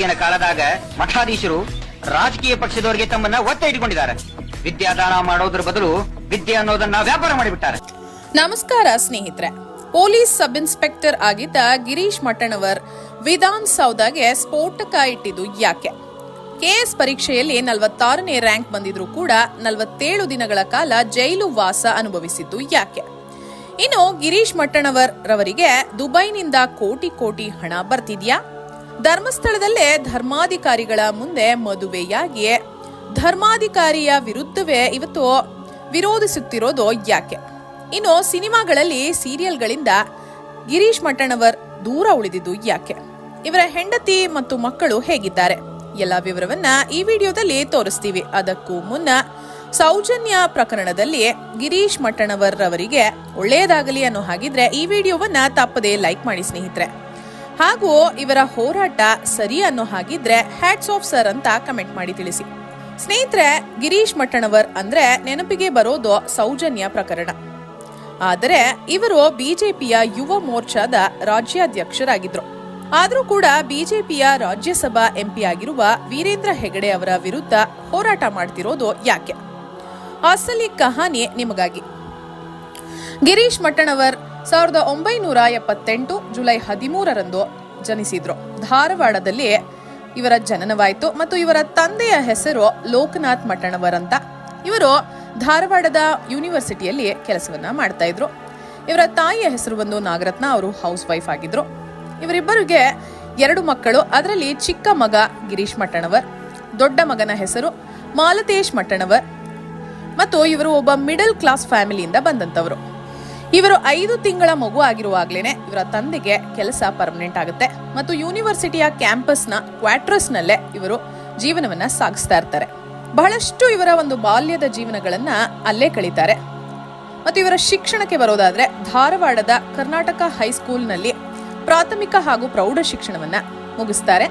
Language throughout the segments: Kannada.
ಈಗಿನ ಕಾಲದಾಗ ಮಠಾಧೀಶರು ರಾಜಕೀಯ ಪಕ್ಷದವರಿಗೆ ತಮ್ಮನ್ನ ಒತ್ತ ಇಟ್ಕೊಂಡಿದ್ದಾರೆ ವಿದ್ಯಾದಾನ ಮಾಡೋದ್ರ ಬದಲು ವಿದ್ಯೆ ಅನ್ನೋದನ್ನ ವ್ಯಾಪಾರ ಮಾಡಿಬಿಟ್ಟಾರೆ. ನಮಸ್ಕಾರ ಸ್ನೇಹಿತರೆ. ಪೊಲೀಸ್ ಸಬ್ ಇನ್ಸ್ಪೆಕ್ಟರ್ ಆಗಿದ್ದ ಗಿರೀಶ್ ಮಟ್ಟಣವರ್ ವಿಧಾನ್ ಸೌದಾಗೆ ಸ್ಫೋಟಕ ಇಟ್ಟಿದ್ದು ಯಾಕೆ? ಕೆಎಸ್ ಪರೀಕ್ಷೆಯಲ್ಲಿ ನಲವತ್ತಾರನೇ ರ್ಯಾಂಕ್ ಬಂದಿದ್ರು ಕೂಡ ನಲವತ್ತೇಳು ದಿನಗಳ ಕಾಲ ಜೈಲು ವಾಸ ಅನುಭವಿಸಿದ್ದು ಯಾಕೆ? ಇನ್ನು ಗಿರೀಶ್ ಮಟ್ಟಣವರ್ ರವರಿಗೆ ದುಬೈನಿಂದ ಕೋಟಿ ಕೋಟಿ ಹಣ ಬರ್ತಿದ್ಯಾ? ಧರ್ಮಸ್ಥಳದಲ್ಲೇ ಧರ್ಮಾಧಿಕಾರಿಗಳ ಮುಂದೆ ಮದುವೆಯಾಗಿ ಧರ್ಮಾಧಿಕಾರಿಯ ವಿರುದ್ಧವೇ ಇವತ್ತು ವಿರೋಧಿಸುತ್ತಿರೋದು ಯಾಕೆ? ಇನ್ನು ಸಿನಿಮಾಗಳಲ್ಲಿ ಸೀರಿಯಲ್ಗಳಿಂದ ಗಿರೀಶ್ ಮಟ್ಟಣವರ್ ದೂರ ಉಳಿದಿದ್ದು ಯಾಕೆ? ಇವರ ಹೆಂಡತಿ ಮತ್ತು ಮಕ್ಕಳು ಹೇಗಿದ್ದಾರೆ? ಎಲ್ಲ ವಿವರವನ್ನ ಈ ವಿಡಿಯೋದಲ್ಲಿ ತೋರಿಸ್ತೀವಿ. ಅದಕ್ಕೂ ಮುನ್ನ ಸೌಜನ್ಯ ಪ್ರಕರಣದಲ್ಲಿ ಗಿರೀಶ್ ಮಟ್ಟಣವರ್ ಅವರಿಗೆ ಒಳ್ಳೆಯದಾಗಲಿ ಅನ್ನೋ ಹಾಗಿದ್ರೆ ಈ ವಿಡಿಯೋವನ್ನ ತಪ್ಪದೇ ಲೈಕ್ ಮಾಡಿ ಸ್ನೇಹಿತರೆ. ಹಾಗೂ ಇವರ ಹೋರಾಟ ಸರಿ ಅನ್ನೋ ಹಾಗಿದ್ರೆ ಹ್ಯಾಟ್ಸ್ ಆಫ್ ಸರ್ ಅಂತ ಕಮೆಂಟ್ ಮಾಡಿ ತಿಳಿಸಿ. ಸ್ನೇಹಿತರೆ, ಗಿರೀಶ್ ಮಟ್ಟಣವರ್ ಅಂದ್ರೆ ನೆನಪಿಗೆ ಬರೋದು ಸೌಜನ್ಯ ಪ್ರಕರಣ. ಆದರೆ ಇವರು ಬಿಜೆಪಿಯ ಯುವ ಮೋರ್ಚಾದ ರಾಜ್ಯಾಧ್ಯಕ್ಷರಾಗಿದ್ರು. ಆದರೂ ಕೂಡ ಬಿಜೆಪಿಯ ರಾಜ್ಯಸಭಾ ಎಂಪಿ ಆಗಿರುವ ವೀರೇಂದ್ರ ಹೆಗಡೆ ಅವರ ವಿರುದ್ಧ ಹೋರಾಟ ಮಾಡ್ತಿರೋದು ಯಾಕೆ? ಅಸಲಿ ಕಹಾನಿ ನಿಮಗಾಗಿ. ಗಿರೀಶ್ ಮಟ್ಟಣವರ್ ಸಾವಿರದ ಒಂಬೈನೂರ ಎಪ್ಪತ್ತೆಂಟು ಜುಲೈ ಹದಿಮೂರರಂದು ಜನಿಸಿದ್ರು. ಧಾರವಾಡದಲ್ಲಿ ಇವರ ಜನನವಾಯಿತು ಮತ್ತು ಇವರ ತಂದೆಯ ಹೆಸರು ಲೋಕನಾಥ್ ಮಟ್ಟಣವರಂತ ಇವರು ಧಾರವಾಡದ ಯೂನಿವರ್ಸಿಟಿಯಲ್ಲಿ ಕೆಲಸವನ್ನ ಮಾಡ್ತಾ ಇದ್ರು. ಇವರ ತಾಯಿಯ ಹೆಸರು ಬಂದು ನಾಗರತ್ನ, ಅವರು ಹೌಸ್ ವೈಫ್ ಆಗಿದ್ರು. ಇವರಿಬ್ಬರಿಗೆ ಎರಡು ಮಕ್ಕಳು, ಅದರಲ್ಲಿ ಚಿಕ್ಕ ಮಗ ಗಿರೀಶ್ ಮಟ್ಟಣವರ್ ದೊಡ್ಡ ಮಗನ ಹೆಸರು ಮಾಲತೇಶ್ ಮಟ್ಟಣವರ್ ಮತ್ತು ಇವರು ಒಬ್ಬ ಮಿಡಲ್ ಕ್ಲಾಸ್ ಫ್ಯಾಮಿಲಿಯಿಂದ ಬಂದಂತವರು. ಇವರು ಐದು ತಿಂಗಳ ಮಗು ಆಗಿರುವಾಗ್ಲೇನೆ ಇವರ ತಂದೆಗೆ ಕೆಲಸ ಪರ್ಮನೆಂಟ್ ಆಗುತ್ತೆ. ಮತ್ತು ಯೂನಿವರ್ಸಿಟಿಯ ಕ್ಯಾಂಪಸ್ನ ಕ್ವಾಟ್ರಸ್ನಲ್ಲೇ ಇವರು ಜೀವನವನ್ನ ಸಾಗಿಸ್ತಾ ಇರ್ತಾರೆ. ಬಹಳಷ್ಟು ಇವರ ಒಂದು ಬಾಲ್ಯದ ಜೀವನಗಳನ್ನ ಅಲ್ಲೇ ಕಳೀತಾರೆ. ಮತ್ತು ಇವರ ಶಿಕ್ಷಣಕ್ಕೆ ಬರೋದಾದ್ರೆ ಧಾರವಾಡದ ಕರ್ನಾಟಕ ಹೈಸ್ಕೂಲ್ನಲ್ಲಿ ಪ್ರಾಥಮಿಕ ಹಾಗೂ ಪ್ರೌಢ ಶಿಕ್ಷಣವನ್ನ ಮುಗಿಸ್ತಾರೆ.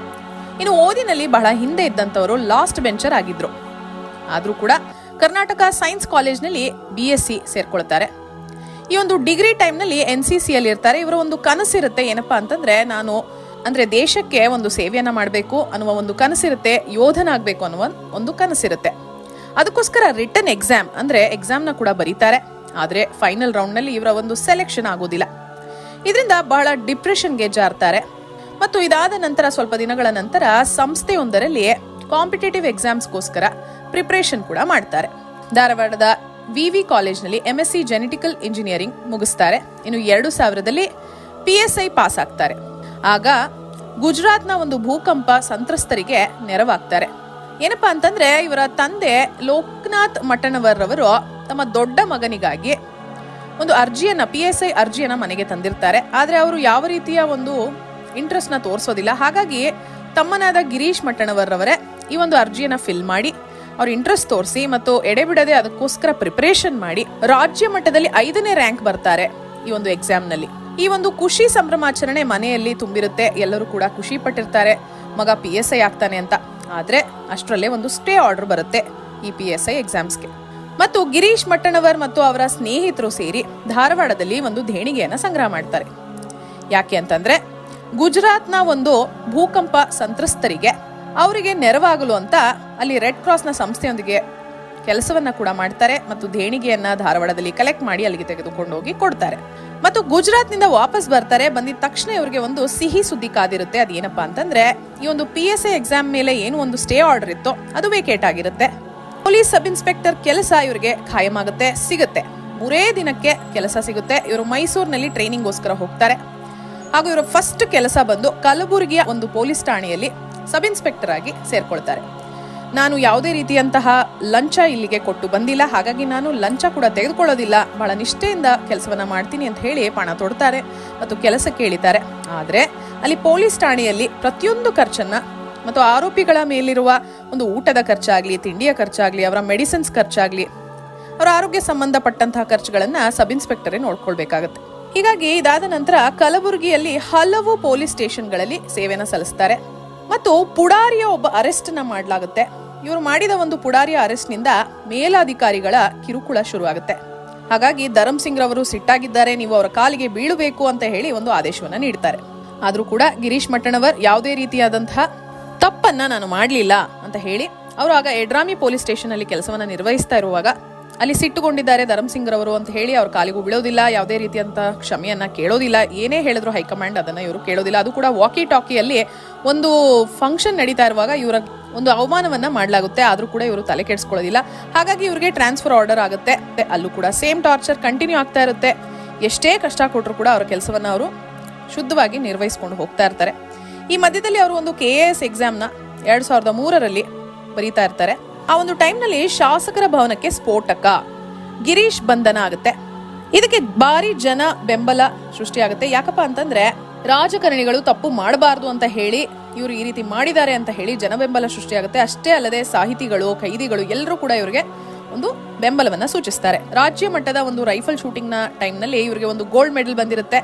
ಇನ್ನು ಓದಿನಲ್ಲಿ ಬಹಳ ಹಿಂದೆ ಇದ್ದಂಥವರು ಲಾಸ್ಟ್ ಬೆಂಚರ್ ಆಗಿದ್ರು. ಆದರೂ ಕೂಡ ಕರ್ನಾಟಕ ಸೈನ್ಸ್ ಕಾಲೇಜ್ನಲ್ಲಿ ಬಿ ಎಸ್ ಸಿ ಸೇರ್ಕೊಳ್ತಾರೆ. ಈ ಒಂದು ಡಿಗ್ರಿ ಟೈಮ್ನಲ್ಲಿ ಎನ್ ಸಿ ಸಿ ಅಲ್ಲಿ ಇರ್ತಾರೆ ಇವರ ಒಂದು ಕನಸಿರುತ್ತೆ ಏನಪ್ಪಾ ಅಂತಂದ್ರೆ, ನಾನು ಅಂದ್ರೆ ದೇಶಕ್ಕೆ ಒಂದು ಸೇವೆಯನ್ನ ಮಾಡಬೇಕು ಅನ್ನುವ ಒಂದು ಕನಸಿರುತ್ತೆ, ಯೋಧನಾಗಬೇಕು ಅನ್ನುವ ಒಂದು ಕನಸಿರುತ್ತೆ. ಅದಕ್ಕೋಸ್ಕರ ರಿಟರ್ನ್ ಎಕ್ಸಾಮ್ ಅಂದ್ರೆ ಎಕ್ಸಾಮ್ನ ಕೂಡ ಬರೀತಾರೆ. ಆದರೆ ಫೈನಲ್ ರೌಂಡ್ನಲ್ಲಿ ಇವರ ಒಂದು ಸೆಲೆಕ್ಷನ್ ಆಗೋದಿಲ್ಲ. ಇದರಿಂದ ಬಹಳ ಡಿಪ್ರೆಷನ್ಗೆ ಜಾರ್ತಾರೆ. ಮತ್ತು ಇದಾದ ನಂತರ, ಸ್ವಲ್ಪ ದಿನಗಳ ನಂತರ ಸಂಸ್ಥೆಯೊಂದರಲ್ಲಿ ಕಾಂಪಿಟೇಟಿವ್ ಎಕ್ಸಾಮ್ಸ್ಗೋಸ್ಕರ ಪ್ರಿಪರೇಷನ್ ಕೂಡ ಮಾಡ್ತಾರೆ. ಧಾರವಾಡದ ವಿವಿ ಕಾಲೇಜ್ನಲ್ಲಿ M S C genetical engineering ಮುಗಿಸ್ತಾರೆ. ಇನ್ನು ಎರಡು ಸಾವಿರದಲ್ಲಿ ಪಿ ಎಸ್ ಐ ಪಾಸ್ ಆಗ್ತಾರೆ. ಆಗ ಗುಜರಾತ್ನ ಒಂದು ಭೂಕಂಪ ಸಂತ್ರಸ್ತರಿಗೆ ನೆರವಾಗ್ತಾರೆ. ಏನಪ್ಪಾ ಅಂತಂದ್ರೆ, ಇವರ ತಂದೆ ಲೋಕನಾಥ್ ಮಟ್ಟಣವರ್ರವರು ತಮ್ಮ ದೊಡ್ಡ ಮಗನಿಗಾಗಿ ಒಂದು ಅರ್ಜಿಯನ್ನ ಪಿ ಎಸ್ ಐ ಅರ್ಜಿಯನ್ನ ಮನೆಗೆ ತಂದಿರ್ತಾರೆ. ಆದರೆ ಅವರು ಯಾವ ರೀತಿಯ ಒಂದು ಇಂಟ್ರೆಸ್ಟ್ನ ತೋರಿಸೋದಿಲ್ಲ. ಹಾಗಾಗಿ ತಮ್ಮನಾದ ಗಿರೀಶ್ ಮಟ್ಟಣವರ್ರವರೇ ಈ ಒಂದು ಅರ್ಜಿಯನ್ನ ಫಿಲ್ ಮಾಡಿ ಅವ್ರ ಇಂಟ್ರೆಸ್ಟ್ ತೋರಿಸಿ ಮತ್ತು ಎಡೆಬಿಡದೆ ಅದಕ್ಕೋಸ್ಕರ ಪ್ರಿಪರೇಷನ್ ಮಾಡಿ ರಾಜ್ಯ ಮಟ್ಟದಲ್ಲಿ ಐದನೇ ರ್ಯಾಂಕ್ ಬರ್ತಾರೆ ಈ ಒಂದು ಎಕ್ಸಾಮ್ನಲ್ಲಿ. ಈ ಒಂದು ಖುಷಿ ಸಂಭ್ರಮಾಚರಣೆ ಮನೆಯಲ್ಲಿ ತುಂಬಿರುತ್ತೆ. ಎಲ್ಲರೂ ಕೂಡ ಖುಷಿ ಪಟ್ಟಿರ್ತಾರೆ. ಮಗ ಪಿ ಎಸ್ ಐ ಆಗ್ತಾನೆ ಅಂತ. ಆದ್ರೆ ಅಷ್ಟರಲ್ಲೇ ಒಂದು ಸ್ಟೇ ಆರ್ಡರ್ ಬರುತ್ತೆ ಈ ಪಿ ಎಸ್ ಐ ಎಕ್ಸಾಮ್ಸ್ಗೆ ಮತ್ತು ಗಿರೀಶ್ ಮಟ್ಟಣವರ್ ಮತ್ತು ಅವರ ಸ್ನೇಹಿತರು ಸೇರಿ ಧಾರವಾಡದಲ್ಲಿ ಒಂದು ದೇಣಿಗೆಯನ್ನು ಸಂಗ್ರಹ ಮಾಡ್ತಾರೆ. ಯಾಕೆ ಅಂತಂದ್ರೆ ಗುಜರಾತ್ನ ಒಂದು ಭೂಕಂಪ ಸಂತ್ರಸ್ತರಿಗೆ ಅವರಿಗೆ ನೆರವಾಗಲು ಅಂತ ಅಲ್ಲಿ ರೆಡ್ ಕ್ರಾಸ್ನ ಸಂಸ್ಥೆಯೊಂದಿಗೆ ಕೆಲಸವನ್ನ ಕೂಡ ಮಾಡ್ತಾರೆ ಮತ್ತು ದೇಣಿಗೆಯನ್ನ ಧಾರವಾಡದಲ್ಲಿ ಕಲೆಕ್ಟ್ ಮಾಡಿ ಅಲ್ಲಿಗೆ ತೆಗೆದುಕೊಂಡು ಹೋಗಿ ಕೊಡ್ತಾರೆ. ಮತ್ತು ಗುಜರಾತ್ನಿಂದ ವಾಪಸ್ ಬರ್ತಾರೆ, ಬಂದಿದ ತಕ್ಷಣ ಇವರಿಗೆ ಒಂದು ಸಿಹಿ ಸುದ್ದಿ ಕಾದಿರುತ್ತೆ. ಅದೇನಪ್ಪ ಅಂತಂದ್ರೆ, ಈ ಒಂದು ಪಿ ಎಸ್ ಎ ಎಕ್ಸಾಮ್ ಮೇಲೆ ಏನು ಒಂದು ಸ್ಟೇ ಆರ್ಡರ್ ಇತ್ತು, ಅದು ವೇಕೇಟ್ ಆಗಿರುತ್ತೆ. ಪೊಲೀಸ್ ಸಬ್ ಇನ್ಸ್ಪೆಕ್ಟರ್ ಕೆಲಸ ಇವರಿಗೆ ಖಾಯಂ ಆಗುತ್ತೆ ಸಿಗುತ್ತೆ. ಮೂರೇ ದಿನಕ್ಕೆ ಕೆಲಸ ಸಿಗುತ್ತೆ. ಇವರು ಮೈಸೂರಿನಲ್ಲಿ ಟ್ರೈನಿಂಗ್ಗೋಸ್ಕರ ಹೋಗ್ತಾರೆ. ಹಾಗೂ ಇವರ ಫಸ್ಟ್ ಕೆಲಸ ಬಂದು ಕಲಬುರಗಿಯ ಒಂದು ಪೊಲೀಸ್ ಠಾಣೆಯಲ್ಲಿ ಸಬ್ ಇನ್ಸ್ಪೆಕ್ಟರ್ ಆಗಿ ಸೇರ್ಕೊಳ್ತಾರೆ. ನಾನು ಯಾವುದೇ ರೀತಿಯಂತಹ ಲಂಚ ಇಲ್ಲಿಗೆ ಕೊಟ್ಟು ಬಂದಿಲ್ಲ. ಹಾಗಾಗಿ ನಾನು ಲಂಚ ಕೂಡ ತೆಗೆದುಕೊಳ್ಳೋದಿಲ್ಲ. ಬಹಳ ನಿಷ್ಠೆಯಿಂದ ಕೆಲಸವನ್ನ ಮಾಡ್ತೀನಿ ಅಂತ ಹೇಳಿ ಪಣ ತೊಡ್ತಾರೆ ಮತ್ತು ಕೆಲಸಕ್ಕೆ ಕೇಳಿದ್ದಾರೆ. ಆದರೆ ಅಲ್ಲಿ ಪೊಲೀಸ್ ಠಾಣೆಯಲ್ಲಿ ಪ್ರತಿಯೊಂದು ಖರ್ಚನ್ನ ಮತ್ತು ಆರೋಪಿಗಳ ಮೇಲಿರುವ ಒಂದು ಊಟದ ಖರ್ಚಾಗಲಿ, ತಿಂಡಿಯ ಖರ್ಚಾಗಲಿ, ಅವರ ಮೆಡಿಸಿನ್ಸ್ ಖರ್ಚಾಗಲಿ, ಅವರ ಆರೋಗ್ಯ ಸಂಬಂಧಪಟ್ಟಂತಹ ಖರ್ಚುಗಳನ್ನ ಸಬ್ ಇನ್ಸ್ಪೆಕ್ಟರೇ ನೋಡ್ಕೊಳ್ಬೇಕಾಗತ್ತೆ. ಹೀಗಾಗಿ ಇದಾದ ನಂತರ ಕಲಬುರಗಿಯಲ್ಲಿ ಹಲವು ಪೊಲೀಸ್ ಸ್ಟೇಷನ್ಗಳಲ್ಲಿ ಸೇವೆಯನ್ನು ಸಲ್ಲಿಸ್ತಾರೆ. ಮತ್ತು ಪುಡಾರಿಯ ಒಬ್ಬ ಅರೆಸ್ಟ್ನ ಮಾಡಲಾಗುತ್ತೆ. ಇವರು ಮಾಡಿದ ಒಂದು ಪುಡಾರಿಯ ಅರೆಸ್ಟ್ನಿಂದ ಮೇಲಾಧಿಕಾರಿಗಳ ಕಿರುಕುಳ ಶುರುವಾಗುತ್ತೆ. ಹಾಗಾಗಿ ಧರಮ್ ಸಿಂಗ್ ರವರು ಸಿಟ್ಟಾಗಿದ್ದಾರೆ, ನೀವು ಅವರ ಕಾಲಿಗೆ ಬೀಳಬೇಕು ಅಂತ ಹೇಳಿ ಒಂದು ಆದೇಶವನ್ನ ನೀಡ್ತಾರೆ. ಆದರೂ ಕೂಡ ಗಿರೀಶ್ ಮಟ್ಟಣವರ್ ಯಾವುದೇ ರೀತಿಯಾದಂತಹ ತಪ್ಪನ್ನ ನಾನು ಮಾಡಲಿಲ್ಲ ಅಂತ ಹೇಳಿ, ಅವರು ಆಗ ಎಡ್ರಾಮಿ ಪೊಲೀಸ್ ಸ್ಟೇಷನ್ ಅಲ್ಲಿ ಕೆಲಸವನ್ನ ನಿರ್ವಹಿಸ್ತಾ ಇರುವಾಗ ಅಲ್ಲಿ ಸಿಟ್ಟುಗೊಂಡಿದ್ದಾರೆ ಧರ್ಮಸಿಂಗ್ ರವರು ಅಂತ ಹೇಳಿ ಅವ್ರ ಕಾಲಿಗೂ ಬೀಳೋದಿಲ್ಲ, ಯಾವುದೇ ರೀತಿಯಂತ ಕ್ಷಮೆಯನ್ನ ಕೇಳೋದಿಲ್ಲ. ಏನೇ ಹೇಳಿದ್ರು ಹೈಕಮಾಂಡ್ ಅದನ್ನ ಇವರು ಕೇಳೋದಿಲ್ಲ. ಅದು ಕೂಡ ವಾಕಿ ಟಾಕಿಯಲ್ಲಿ ಒಂದು ಫಂಕ್ಷನ್ ನಡೀತಾ ಇರುವಾಗ ಇವರ ಒಂದು ಅವಮಾನವನ್ನ ಮಾಡಲಾಗುತ್ತೆ. ಆದ್ರೂ ಕೂಡ ಇವರು ತಲೆ ಕೆಡಿಸ್ಕೊಳ್ಳೋದಿಲ್ಲ. ಹಾಗಾಗಿ ಇವರಿಗೆ ಟ್ರಾನ್ಸ್ಫರ್ ಆರ್ಡರ್ ಆಗುತ್ತೆ. ಅಲ್ಲೂ ಕೂಡ ಸೇಮ್ ಟಾರ್ಚರ್ ಕಂಟಿನ್ಯೂ ಆಗ್ತಾ ಇರುತ್ತೆ. ಎಷ್ಟೇ ಕಷ್ಟ ಕೊಟ್ಟರು ಕೂಡ ಅವರ ಕೆಲಸವನ್ನ ಅವರು ಶುದ್ಧವಾಗಿ ನಿರ್ವಹಿಸ್ಕೊಂಡು ಹೋಗ್ತಾ ಇರ್ತಾರೆ. ಈ ಮಧ್ಯದಲ್ಲಿ ಅವರು ಒಂದು ಕೆ ಎ ಎಸ್ ಎಕ್ಸಾಮ್ನ ಎರಡು ಸಾವಿರದ ಮೂರರಲ್ಲಿ ಬರೀತಾ ಇರ್ತಾರೆ. ಆ ಒಂದು ಟೈಮ್ನಲ್ಲಿ ಶಾಸಕರ ಭವನಕ್ಕೆ ಸ್ಫೋಟಕ. ಗಿರೀಶ್ ಬಂಧನ ಆಗುತ್ತೆ. ಇದಕ್ಕೆ ಭಾರಿ ಜನ ಬೆಂಬಲ ಸೃಷ್ಟಿಯಾಗುತ್ತೆ. ಯಾಕಪ್ಪ ಅಂತಂದ್ರೆ ರಾಜಕಾರಣಿಗಳು ತಪ್ಪು ಮಾಡಬಾರ್ದು ಅಂತ ಹೇಳಿ, ಇವರು ಈ ರೀತಿ ಮಾಡಿದ್ದಾರೆ ಅಂತ ಹೇಳಿ ಜನ ಬೆಂಬಲ ಸೃಷ್ಟಿಯಾಗುತ್ತೆ. ಅಷ್ಟೇ ಅಲ್ಲದೆ ಸಾಹಿತಿಗಳು, ಕೈದಿಗಳು ಎಲ್ಲರೂ ಕೂಡ ಇವರಿಗೆ ಒಂದು ಬೆಂಬಲವನ್ನ ಸೂಚಿಸ್ತಾರೆ. ರಾಜ್ಯ ಮಟ್ಟದ ಒಂದು ರೈಫಲ್ ಶೂಟಿಂಗ್ನ ನ ಟೈಮ್ನಲ್ಲಿ ಇವರಿಗೆ ಒಂದು ಗೋಲ್ಡ್ ಮೆಡಲ್ ಬಂದಿರುತ್ತೆ.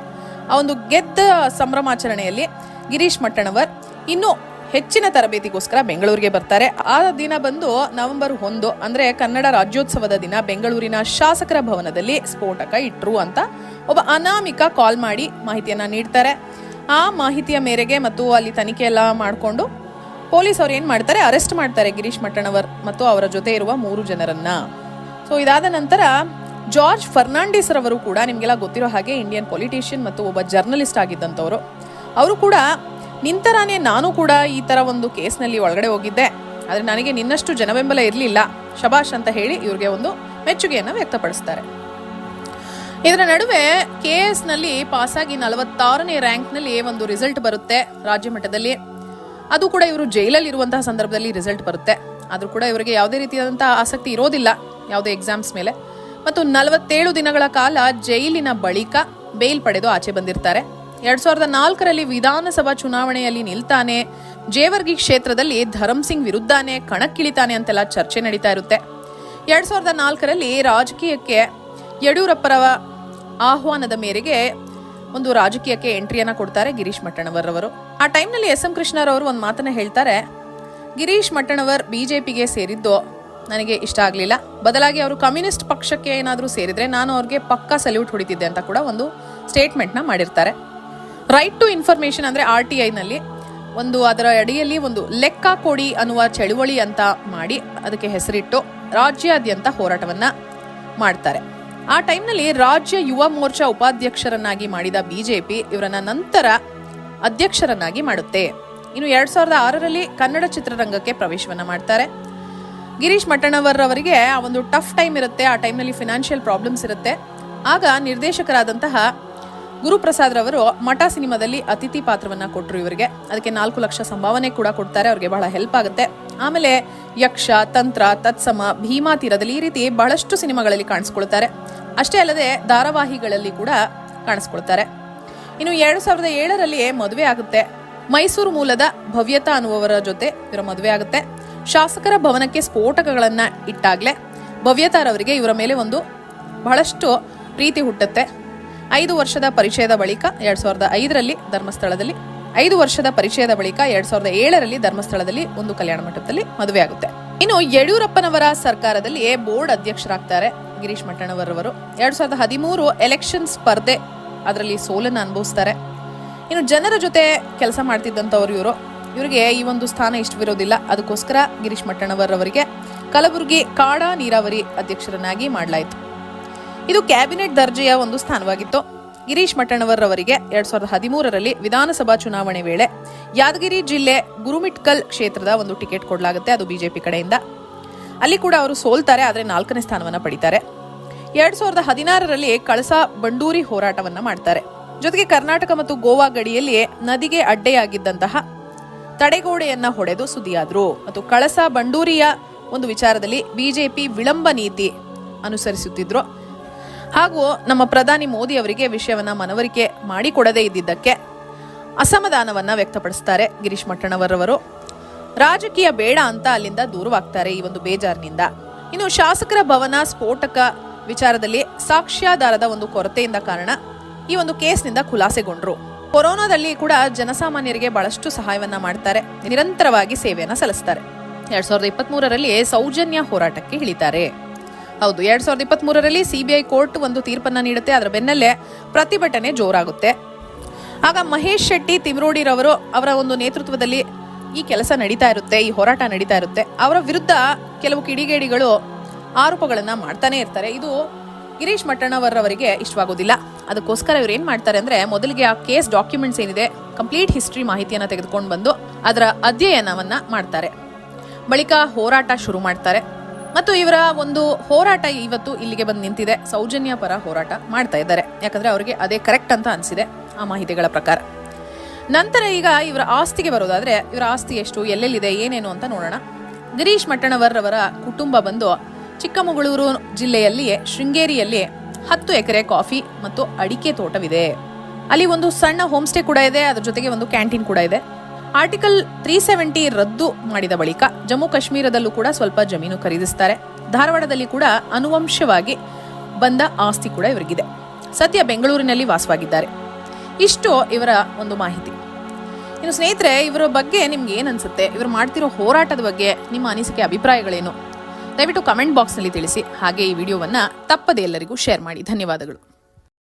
ಆ ಒಂದು ಗೆದ್ದ ಸಂಭ್ರಮಾಚರಣೆಯಲ್ಲಿ ಗಿರೀಶ್ ಮಟ್ಟಣವರ್, ಇನ್ನು ಹೆಚ್ಚಿನ ತರಬೇತಿಗೋಸ್ಕರ ಬೆಂಗಳೂರಿಗೆ ಬರ್ತಾರೆ. ಆ ದಿನ ಬಂದು ನವೆಂಬರ್ ಒಂದು, ಅಂದ್ರೆ ಕನ್ನಡ ರಾಜ್ಯೋತ್ಸವದ ದಿನ ಬೆಂಗಳೂರಿನ ಶಾಸಕರ ಭವನದಲ್ಲಿ ಸ್ಫೋಟಕ ಇಟ್ರು ಅಂತ ಒಬ್ಬ ಅನಾಮಿಕ ಕಾಲ್ ಮಾಡಿ ಮಾಹಿತಿಯನ್ನ ನೀಡ್ತಾರೆ. ಆ ಮಾಹಿತಿಯ ಮೇರೆಗೆ ಮತ್ತು ಅಲ್ಲಿ ತನಿಖೆ ಎಲ್ಲ ಮಾಡಿಕೊಂಡು ಪೊಲೀಸ್ ಅವ್ರು ಏನ್ ಮಾಡ್ತಾರೆ? ಅರೆಸ್ಟ್ ಮಾಡ್ತಾರೆ ಗಿರೀಶ್ ಮಟ್ಟಣವರ್ ಮತ್ತು ಅವರ ಜೊತೆ ಇರುವ ಮೂರು ಜನರನ್ನ. ಸೊ ಇದಾದ ನಂತರ ಜಾರ್ಜ್ ಫರ್ನಾಂಡಿಸ್ ರವರು ಕೂಡ ನಿಮಗೆಲ್ಲ ಗೊತ್ತಿರೋ ಹಾಗೆ ಇಂಡಿಯನ್ ಪೊಲಿಟಿಷಿಯನ್ ಮತ್ತು ಒಬ್ಬ ಜರ್ನಲಿಸ್ಟ್ ಆಗಿದ್ದಂಥವ್ರು. ಅವರು ಕೂಡ ನಿಂತರಾನೇ ನಾನು ಕೂಡ ಈ ತರ ಒಂದು ಕೇಸ್ನಲ್ಲಿ ಒಳಗಡೆ ಹೋಗಿದ್ದೆ. ಆದರೆ ನನಗೆ ನಿನ್ನಷ್ಟು ಜನಬೆಂಬಲ ಇರಲಿಲ್ಲ. ಶಬಾಷ್ ಅಂತ ಹೇಳಿ ಇವ್ರಿಗೆ ಒಂದು ಮೆಚ್ಚುಗೆಯನ್ನು ವ್ಯಕ್ತಪಡಿಸ್ತಾರೆ. ಇದರ ನಡುವೆ ಕೆ ಎಸ್ನಲ್ಲಿ ಪಾಸಾಗಿ ನಲವತ್ತಾರನೇ ರ್ಯಾಂಕ್ನಲ್ಲಿ ಒಂದು ರಿಸಲ್ಟ್ ಬರುತ್ತೆ ರಾಜ್ಯ ಮಟ್ಟದಲ್ಲಿ. ಅದು ಕೂಡ ಇವರು ಜೈಲಲ್ಲಿ ಇರುವಂತಹ ಸಂದರ್ಭದಲ್ಲಿ ರಿಸಲ್ಟ್ ಬರುತ್ತೆ. ಆದರೂ ಕೂಡ ಇವರಿಗೆ ಯಾವುದೇ ರೀತಿಯಾದಂತಹ ಆಸಕ್ತಿ ಇರೋದಿಲ್ಲ, ಯಾವುದೇ ಎಕ್ಸಾಮ್ಸ್ ಮೇಲೆ. ಮತ್ತು ನಲವತ್ತೇಳು ದಿನಗಳ ಕಾಲ ಜೈಲಿನ ಬಳಿಕ ಬೇಲ್ ಪಡೆದು ಆಚೆ ಬಂದಿರ್ತಾರೆ. ಎರಡ್ ಸಾವಿರದ ನಾಲ್ಕರಲ್ಲಿ ವಿಧಾನಸಭಾ ಚುನಾವಣೆಯಲ್ಲಿ ನಿಲ್ತಾನೆ. ಜೇವರ್ಗಿ ಕ್ಷೇತ್ರದಲ್ಲಿ ಧರಮ್ ಸಿಂಗ್ ವಿರುದ್ಧನೇ, ಕಣಕ್ಕಿಳಿತಾನೆ ಅಂತೆಲ್ಲ ಚರ್ಚೆ ನಡೀತಾ ಇರುತ್ತೆ. ಎರಡ್ ಸಾವಿರದ ನಾಲ್ಕರಲ್ಲಿ ರಾಜಕೀಯಕ್ಕೆ ಯಡಿಯೂರಪ್ಪರ ಆಹ್ವಾನದ ಮೇರೆಗೆ ಒಂದು ರಾಜಕೀಯಕ್ಕೆ ಎಂಟ್ರಿಯನ್ನ ಕೊಡ್ತಾರೆ ಗಿರೀಶ್ ಮಟ್ಟಣವರ್ರವರು ಆ ಟೈಮ್ನಲ್ಲಿ ಎಸ್ ಎಂ ಕೃಷ್ಣರವರು ಒಂದು ಮಾತನ್ನ ಹೇಳ್ತಾರೆ, ಗಿರೀಶ್ ಮಟ್ಟಣವರ್ ಬಿಜೆಪಿಗೆ ಸೇರಿದ್ದು ನನಗೆ ಇಷ್ಟ ಆಗಲಿಲ್ಲ. ಬದಲಾಗಿ ಅವರು ಕಮ್ಯುನಿಸ್ಟ್ ಪಕ್ಷಕ್ಕೆ ಏನಾದರೂ ಸೇರಿದ್ರೆ ನಾನು ಅವ್ರಿಗೆ ಪಕ್ಕಾ ಸಲ್ಯೂಟ್ ಹೊಡಿತಿದ್ದೆ ಅಂತ ಕೂಡ ಒಂದು ಸ್ಟೇಟ್ಮೆಂಟ್ನ ಮಾಡಿರ್ತಾರೆ. ರೈಟ್ ಟು ಇನ್ಫಾರ್ಮೇಶನ್ ಅಂದರೆ ಆರ್ ಟಿ ಐನಲ್ಲಿ ಒಂದು ಅದರ ಅಡಿಯಲ್ಲಿ ಒಂದು ಲೆಕ್ಕ ಕೊಡಿ ಅನ್ನುವ ಚಳುವಳಿ ಅಂತ ಮಾಡಿ ಅದಕ್ಕೆ ಹೆಸರಿಟ್ಟು ರಾಜ್ಯಾದ್ಯಂತ ಹೋರಾಟವನ್ನ ಮಾಡ್ತಾರೆ. ಆ ಟೈಮ್ನಲ್ಲಿ ರಾಜ್ಯ ಯುವ ಮೋರ್ಚಾ ಉಪಾಧ್ಯಕ್ಷರನ್ನಾಗಿ ಮಾಡಿದ ಬಿಜೆಪಿ ಇವರನ್ನ ನಂತರ ಅಧ್ಯಕ್ಷರನ್ನಾಗಿ ಮಾಡುತ್ತೆ. ಇನ್ನು ಎರಡ್ ಸಾವಿರದ ಆರರಲ್ಲಿ ಕನ್ನಡ ಚಿತ್ರರಂಗಕ್ಕೆ ಪ್ರವೇಶವನ್ನ ಮಾಡ್ತಾರೆ. ಗಿರೀಶ್ ಮಟ್ಟಣ್ಣವರ್ ಅವರಿಗೆ ಆ ಒಂದು ಟಫ್ ಟೈಮ್ ಇರುತ್ತೆ, ಆ ಟೈಮ್ನಲ್ಲಿ ಫಿನಾನ್ಷಿಯಲ್ ಪ್ರಾಬ್ಲಮ್ಸ್ ಇರುತ್ತೆ. ಆಗ ನಿರ್ದೇಶಕರಾದಂತಹ ಗುರುಪ್ರಸಾದ್ ರವರು ಮಠ ಸಿನಿಮಾದಲ್ಲಿ ಅತಿಥಿ ಪಾತ್ರವನ್ನ ಕೊಟ್ಟರು ಇವರಿಗೆ. ಅದಕ್ಕೆ ನಾಲ್ಕು ಲಕ್ಷ ಸಂಭಾವನೆ ಕೂಡ ಕೊಡ್ತಾರೆ, ಅವ್ರಿಗೆ ಬಹಳ ಹೆಲ್ಪ್ ಆಗುತ್ತೆ. ಆಮೇಲೆ ಯಕ್ಷ, ತಂತ್ರ, ತತ್ಸಮ, ಭೀಮಾ ತೀರದಲ್ಲಿ ಈ ರೀತಿ ಬಹಳಷ್ಟು ಸಿನಿಮಾಗಳಲ್ಲಿ ಕಾಣಿಸ್ಕೊಳ್ತಾರೆ. ಅಷ್ಟೇ ಅಲ್ಲದೆ ಧಾರಾವಾಹಿಗಳಲ್ಲಿ ಕೂಡ ಕಾಣಿಸ್ಕೊಳ್ತಾರೆ. ಇನ್ನು ಎರಡು ಸಾವಿರದ ಏಳರಲ್ಲಿ ಮದುವೆ ಆಗುತ್ತೆ. ಮೈಸೂರು ಮೂಲದ ಭವ್ಯತಾ ಅನ್ನುವವರ ಜೊತೆ ಇವರ ಮದುವೆ ಆಗುತ್ತೆ. ಶಾಸಕರ ಭವನಕ್ಕೆ ಸ್ಫೋಟಕಗಳನ್ನ ಇಟ್ಟಾಗ್ಲೇ ಭವ್ಯತಾರವರಿಗೆ ಇವರ ಮೇಲೆ ಒಂದು ಬಹಳಷ್ಟು ಪ್ರೀತಿ ಹುಟ್ಟುತ್ತೆ. ಐದು ವರ್ಷದ ಪರಿಚಯದ ಬಳಿಕ ಎರಡ್ ಸಾವಿರದ ಐದರಲ್ಲಿ ಧರ್ಮಸ್ಥಳದಲ್ಲಿ, ಐದು ವರ್ಷದ ಪರಿಚಯದ ಬಳಿಕ ಎರಡ್ ಸಾವಿರದ ಏಳರಲ್ಲಿ ಧರ್ಮಸ್ಥಳದಲ್ಲಿ ಒಂದು ಕಲ್ಯಾಣ ಮಂಟಪದಲ್ಲಿ ಮದುವೆ ಆಗುತ್ತೆ. ಇನ್ನು ಯಡಿಯೂರಪ್ಪನವರ ಸರ್ಕಾರದಲ್ಲಿ ಬೋರ್ಡ್ ಅಧ್ಯಕ್ಷರಾಗ್ತಾರೆ ಗಿರೀಶ್ ಮಠಣವರವರು ಎರಡ್ ಸಾವಿರದ ಹದಿಮೂರು ಎಲೆಕ್ಷನ್ ಸ್ಪರ್ಧೆ ಅದರಲ್ಲಿ ಸೋಲನ್ನು ಅನುಭವಿಸ್ತಾರೆ. ಇನ್ನು ಜನರ ಜೊತೆ ಕೆಲಸ ಮಾಡ್ತಿದ್ದಂಥವ್ರು ಇವರು. ಇವರಿಗೆ ಈ ಒಂದು ಸ್ಥಾನ ಇಷ್ಟವಿರೋದಿಲ್ಲ ಅದಕ್ಕೋಸ್ಕರ ಗಿರೀಶ್ ಮಠಣವರವರಿಗೆ ಕಲಬುರಗಿ ಕಾಡಾ ನೀರಾವರಿ ಅಧ್ಯಕ್ಷರನ್ನಾಗಿ ಮಾಡಲಾಯಿತು. ಇದು ಕ್ಯಾಬಿನೆಟ್ ದರ್ಜೆಯ ಒಂದು ಸ್ಥಾನವಾಗಿತ್ತು. ಗಿರೀಶ್ ಮಟ್ಟಣ್ಣವರ್ ಅವರಿಗೆ ಎರಡ್ ಸಾವಿರದ ಹದಿಮೂರರಲ್ಲಿ ವಿಧಾನಸಭಾ ಚುನಾವಣೆ ವೇಳೆ ಯಾದಗಿರಿ ಜಿಲ್ಲೆ ಗುರುಮಿಟ್ಕಲ್ ಕ್ಷೇತ್ರದ ಒಂದು ಟಿಕೆಟ್ ಕೊಡಲಾಗುತ್ತೆ, ಅದು ಬಿಜೆಪಿ ಕಡೆಯಿಂದ. ಅಲ್ಲಿ ಕೂಡ ಅವರು ಸೋಲ್ತಾರೆ, ಆದರೆ ನಾಲ್ಕನೇ ಸ್ಥಾನವನ್ನ ಪಡಿತಾರೆ. ಎರಡ್ ಸಾವಿರದ ಹದಿನಾರರಲ್ಲಿ ಕಳಸಾ ಬಂಡೂರಿ ಹೋರಾಟವನ್ನ ಮಾಡ್ತಾರೆ. ಜೊತೆಗೆ ಕರ್ನಾಟಕ ಮತ್ತು ಗೋವಾ ಗಡಿಯಲ್ಲಿ ನದಿಗೆ ಅಡ್ಡೆಯಾಗಿದ್ದಂತಹ ತಡೆಗೋಡೆಯನ್ನ ಹೊಡೆದು ಸುದ್ದಿಯಾದ್ರು. ಮತ್ತು ಕಳಸಾ ಬಂಡೂರಿಯ ಒಂದು ವಿಚಾರದಲ್ಲಿ ಬಿಜೆಪಿ ವಿಳಂಬ ನೀತಿ ಅನುಸರಿಸುತ್ತಿದ್ರು. ಹಾಗೂ ನಮ್ಮ ಪ್ರಧಾನಿ ಮೋದಿ ಅವರಿಗೆ ವಿಷಯವನ್ನ ಮನವರಿಕೆ ಮಾಡಿಕೊಡದೇ ಇದ್ದಿದ್ದಕ್ಕೆ ಅಸಮಾಧಾನವನ್ನ ವ್ಯಕ್ತಪಡಿಸ್ತಾರೆ ಗಿರೀಶ್ ಮಟ್ಟಣವರವರು ರಾಜಕೀಯ ಬೇಡ ಅಂತ ಅಲ್ಲಿಂದ ದೂರವಾಗ್ತಾರೆ ಈ ಒಂದು ಬೇಜಾರಿನಿಂದ. ಇನ್ನು ಶಾಸಕರ ಭವನ ಸ್ಫೋಟಕ ವಿಚಾರದಲ್ಲಿ ಸಾಕ್ಷ್ಯಾಧಾರದ ಒಂದು ಕೊರತೆಯಿಂದ ಕಾರಣ ಈ ಒಂದು ಕೇಸ್ನಿಂದ ಖುಲಾಸೆಗೊಂಡ್ರು. ಕೊರೋನಾದಲ್ಲಿ ಕೂಡ ಜನಸಾಮಾನ್ಯರಿಗೆ ಬಹಳಷ್ಟು ಸಹಾಯವನ್ನ ಮಾಡ್ತಾರೆ, ನಿರಂತರವಾಗಿ ಸೇವೆಯನ್ನ ಸಲ್ಲಿಸ್ತಾರೆ. ಎರಡ್ ಸಾವಿರದ ಇಪ್ಪತ್ತ್ ಮೂರರಲ್ಲಿ ಸೌಜನ್ಯ ಹೋರಾಟಕ್ಕೆ ಇಳಿತಾರೆ. ಹೌದು, ಎರಡ್ ಸಾವಿರದ ಇಪ್ಪತ್ತ್ ಮೂರರಲ್ಲಿ ಸಿಬಿಐ ಕೋರ್ಟ್ ಒಂದು ತೀರ್ಪನ್ನ ನೀಡುತ್ತೆ. ಅದರ ಬೆನ್ನಲ್ಲೇ ಪ್ರತಿಭಟನೆ ಜೋರಾಗುತ್ತೆ. ಆಗ ಮಹೇಶ್ ಶೆಟ್ಟಿ, ತಿಮ್ರೋಡಿರವರು ಅವರ ಒಂದು ನೇತೃತ್ವದಲ್ಲಿ ಈ ಕೆಲಸ ನಡೀತಾ ಇರುತ್ತೆ, ಈ ಹೋರಾಟ ನಡೀತಾ ಇರುತ್ತೆ. ಅವರ ವಿರುದ್ಧ ಕೆಲವು ಕಿಡಿಗೇಡಿಗಳು ಆರೋಪಗಳನ್ನ ಮಾಡ್ತಾನೆ ಇರ್ತಾರೆ. ಇದು ಗಿರೀಶ್ ಮಟ್ಟಣ್ಣವರವರಿಗೆ ಇಷ್ಟವಾಗೋದಿಲ್ಲ. ಅದಕ್ಕೋಸ್ಕರ ಇವ್ರು ಏನ್ ಮಾಡ್ತಾರೆ ಅಂದ್ರೆ, ಮೊದಲಿಗೆ ಆ ಕೇಸ್ ಡಾಕ್ಯುಮೆಂಟ್ಸ್ ಏನಿದೆ, ಕಂಪ್ಲೀಟ್ ಹಿಸ್ಟ್ರಿ ಮಾಹಿತಿಯನ್ನ ತೆಗೆದುಕೊಂಡು ಬಂದು ಅದರ ಅಧ್ಯಯನವನ್ನ ಮಾಡ್ತಾರೆ. ಬಳಿಕ ಹೋರಾಟ ಶುರು ಮಾಡ್ತಾರೆ. ಮತ್ತು ಇವರ ಒಂದು ಹೋರಾಟ ಇವತ್ತು ಇಲ್ಲಿಗೆ ಬಂದು ನಿಂತಿದೆ. ಸೌಜನ್ಯ ಪರ ಹೋರಾಟ ಮಾಡ್ತಾ ಇದ್ದಾರೆ. ಯಾಕಂದ್ರೆ ಅವರಿಗೆ ಅದೇ ಕರೆಕ್ಟ್ ಅಂತ ಅನಿಸಿದೆ ಆ ಮಾಹಿತಿಗಳ ಪ್ರಕಾರ. ನಂತರ ಈಗ ಇವರ ಆಸ್ತಿಗೆ ಬರೋದಾದ್ರೆ, ಇವರ ಆಸ್ತಿ ಎಷ್ಟು, ಎಲ್ಲೆಲ್ಲಿದೆ, ಏನೇನು ಅಂತ ನೋಡೋಣ. ಗಿರೀಶ್ ಮಟ್ಟಣವರ್ ಅವರ ಕುಟುಂಬ ಬಂದು ಚಿಕ್ಕಮಗಳೂರು ಜಿಲ್ಲೆಯಲ್ಲಿಯೇ ಶೃಂಗೇರಿಯಲ್ಲಿ ಹತ್ತು ಎಕರೆ ಕಾಫಿ ಮತ್ತು ಅಡಿಕೆ ತೋಟವಿದೆ. ಅಲ್ಲಿ ಒಂದು ಸಣ್ಣ ಹೋಮ್ ಸ್ಟೇ ಕೂಡ ಇದೆ, ಅದ್ರ ಜೊತೆಗೆ ಒಂದು ಕ್ಯಾಂಟೀನ್ ಕೂಡ ಇದೆ. ಆರ್ಟಿಕಲ್ ತ್ರೀ ಸೆವೆಂಟಿ ರದ್ದು ಮಾಡಿದ ಬಳಿಕ ಜಮ್ಮು ಕಾಶ್ಮೀರದಲ್ಲೂ ಕೂಡ ಸ್ವಲ್ಪ ಜಮೀನು ಖರೀದಿಸ್ತಾರೆ. ಧಾರವಾಡದಲ್ಲಿ ಕೂಡ ಅನುವಂಶವಾಗಿ ಬಂದ ಆಸ್ತಿ ಕೂಡ ಇವರಿಗಿದೆ. ಸದ್ಯ ಬೆಂಗಳೂರಿನಲ್ಲಿ ವಾಸವಾಗಿದ್ದಾರೆ. ಇಷ್ಟು ಇವರ ಒಂದು ಮಾಹಿತಿ. ಇನ್ನು ಸ್ನೇಹಿತರೆ, ಇವರ ಬಗ್ಗೆ ನಿಮ್ಗೆ ಏನ್ ಅನ್ಸುತ್ತೆ? ಇವರು ಮಾಡ್ತಿರೋ ಹೋರಾಟದ ಬಗ್ಗೆ ನಿಮ್ಮ ಅನಿಸಿಕೆ, ಅಭಿಪ್ರಾಯಗಳೇನು? ದಯವಿಟ್ಟು ಕಮೆಂಟ್ ಬಾಕ್ಸ್ನಲ್ಲಿ ತಿಳಿಸಿ. ಹಾಗೆ ಈ ವಿಡಿಯೋವನ್ನ ತಪ್ಪದೆ ಎಲ್ಲರಿಗೂ ಶೇರ್ ಮಾಡಿ. ಧನ್ಯವಾದಗಳು.